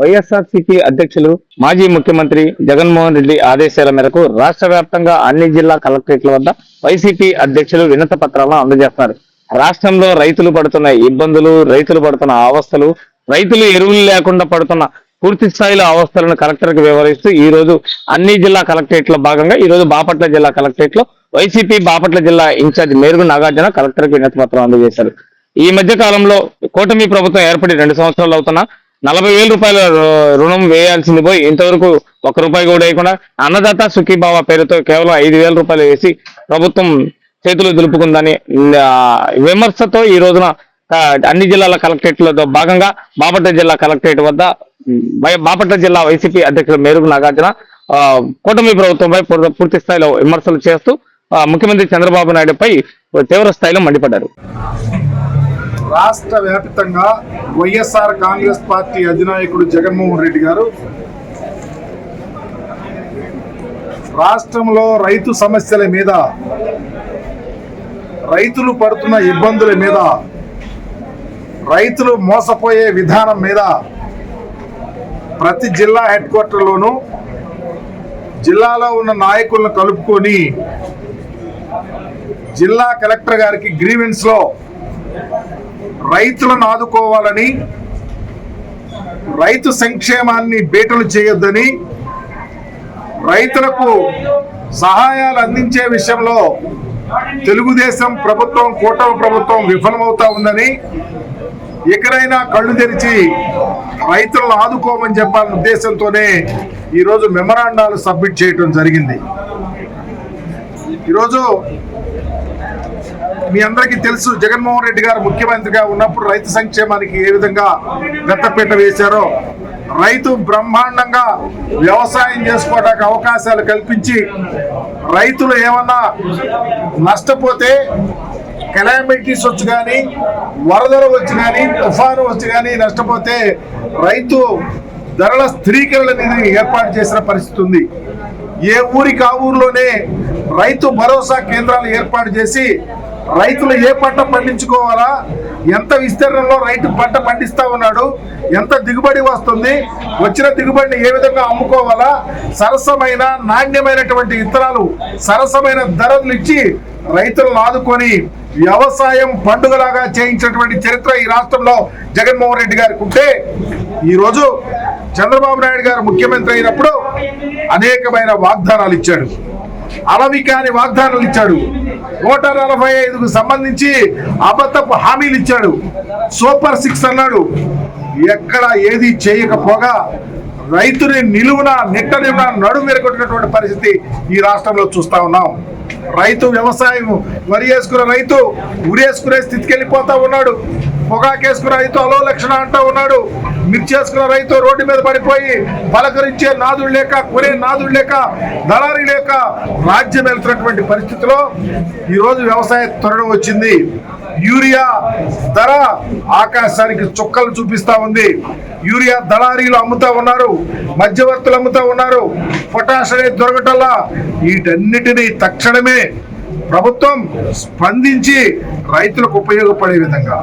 వైఎస్ఆర్సీపీ అధ్యక్షులు మాజీ ముఖ్యమంత్రి జగన్మోహన్ రెడ్డి ఆదేశాల మేరకు రాష్ట్ర వ్యాప్తంగా అన్ని జిల్లా కలెక్టరేట్ల వద్ద వైసీపీ అధ్యక్షులు వినత పత్రాలను అందజేస్తారు. రాష్ట్రంలో రైతులు పడుతున్న ఇబ్బందులు రైతులు పడుతున్న అవస్థలు రైతులు ఎరువులు లేకుండా పడుతున్న పూర్తి స్థాయిలో అవస్థలను కలెక్టర్ వివరిస్తూ ఈ రోజు అన్ని జిల్లా కలెక్టరేట్ భాగంగా ఈ రోజు బాపట్ల జిల్లా కలెక్టరేట్లో వైసీపీ బాపట్ల జిల్లా ఇన్ఛార్జ్ మేరుగు నాగార్జున కలెక్టర్కు వినతి పత్రం అందజేశారు. ఈ మధ్య కాలంలో కూటమి ప్రభుత్వం ఏర్పడి రెండు సంవత్సరాలు అవుతున్నా నలభై వేల రూపాయల రుణం వేయాల్సింది పోయి ఇంతవరకు ఒక్క రూపాయి కూడా వేయకుండా అన్నదాత సుఖీభావ పేరుతో కేవలం ఐదు వేల రూపాయలు వేసి ప్రభుత్వం చేతులు దులుపుకుందని విమర్శతో ఈ రోజున అన్ని జిల్లాల కలెక్టరేట్లతో భాగంగా బాపట్ల జిల్లా కలెక్టరేట్ వద్ద బాపట్ల జిల్లా వైసీపీ అధ్యక్షుడు మేరుగు నాగార్జున ఆ, కూటమి ప్రభుత్వంపై పూర్తి- పూర్తి స్థాయిలో విమర్శలు చేస్తూ ముఖ్యమంత్రి చంద్రబాబు నాయుడుపై తీవ్ర స్థాయిలో మండిపడ్డారు. రాష్ట్ర వ్యాప్తంగా వైఎస్ఆర్ కాంగ్రెస్ పార్టీ అధినాయకుడు జగన్మోహన్ రెడ్డి గారు రాష్ట్రంలో రైతు సమస్యల మీద రైతులు పడుతున్న ఇబ్బందుల మీద రైతులు మోసపోయే విధానం మీద ప్రతి జిల్లా హెడ్ క్వార్టర్లోనూ జిల్లాలో ఉన్న నాయకులను కలుపుకొని జిల్లా కలెక్టర్ గారికి గ్రీవెన్స్లో రైతులను ఆదుకోవాలని రైతు సంక్షేమాన్ని బీటలు చేయొద్దని రైతులకు సహాయాలు అందించే విషయంలో తెలుగుదేశం ప్రభుత్వం కూటమి ప్రభుత్వం విఫలమవుతా ఉందని ఎక్కడైనా కళ్ళు తెరిచి రైతులను ఆదుకోమని చెప్పాలన్న ఉద్దేశంతోనే ఈరోజు మెమరాండాలు సబ్మిట్ చేయడం జరిగింది. ఈరోజు మీ అందరికీ తెలుసు జగన్మోహన్ రెడ్డి గారు ముఖ్యమంత్రిగా ఉన్నప్పుడు రైతు సంక్షేమానికి ఏ విధంగా గత్తపీట వేశారో రైతు బ్రహ్మాండంగా వ్యవసాయం చేసుకోవడానికి అవకాశాలు కల్పించి రైతులు ఏమన్నా నష్టపోతే కెలామిటీస్ వచ్చి కానీ వరదలు వచ్చి కానీ తుఫాను వచ్చి కానీ నష్టపోతే రైతు ధరల స్థిరీకరణ నిధిని ఏర్పాటు చేసిన పరిస్థితి ఉంది. ఏ ఊరికి ఆ ఊర్లోనే రైతు భరోసా కేంద్రాలు ఏర్పాటు చేసి రైతులు ఏ పంట పండించుకోవాలా? ఎంత విస్తీర్ణంలో రైతు పంట పండిస్తా ఉన్నాడు? ఎంత దిగుబడి వస్తుంది? వచ్చిన దిగుబడిని ఏ విధంగా అమ్ముకోవాలా? సరసమైన నాణ్యమైనటువంటి విత్తనాలు సరసమైన ధరలు ఇచ్చి రైతులను ఆదుకొని వ్యవసాయం పండుగలాగా చేయించినటువంటి చరిత్ర ఈ రాష్ట్రంలో జగన్మోహన్ రెడ్డి గారికి ఉంటే ఈరోజు చంద్రబాబు నాయుడు గారు ముఖ్యమంత్రి అయినప్పుడు అనేకమైన వాగ్దానాలు ఇచ్చాడు. అలవి కాని వాగ్దానాలు ఇచ్చాడు. నూట నలభై ఐదుకు సంబంధించి అబద్ధపు హామీలు ఇచ్చాడు. సూపర్ సిక్స్ అన్నాడు. ఎక్కడ ఏది చేయకపోగా రైతుని నిలువున నిట్ట నిలువున నడుమెరగొట్టినటువంటి పరిస్థితి ఈ రాష్ట్రంలో చూస్తా ఉన్నాం. రైతు వ్యవసాయం వరి వేసుకున్న రైతు ఉరేసుకునే స్థితికి వెళ్ళిపోతా ఉన్నాడు. పొగాకేసుకున్న రైతు అలో లక్షణ అంటా ఉన్నాడు. మిర్చేసుకున్న రైతు రోడ్డు మీద పడిపోయి పలకరించే నాదుడు లేక కొనే నాదుడు లేక దళారి లేక రాజ్యం వెళ్తున్నటువంటి పరిస్థితిలో ఈరోజు వ్యవసాయ త్వరణ వచ్చింది. యూరియా ధర ఆకాశానికి చుక్కలు చూపిస్తా ఉంది. యూరియా దళారీలు అమ్ముతా ఉన్నారు మధ్యవర్తులు అమ్ముతా ఉన్నారు. పొటాష్ అనేది దొరకటల్లా వీటన్నిటినీ తక్షణమే ప్రభుత్వం స్పందించి రైతులకు ఉపయోగపడే విధంగా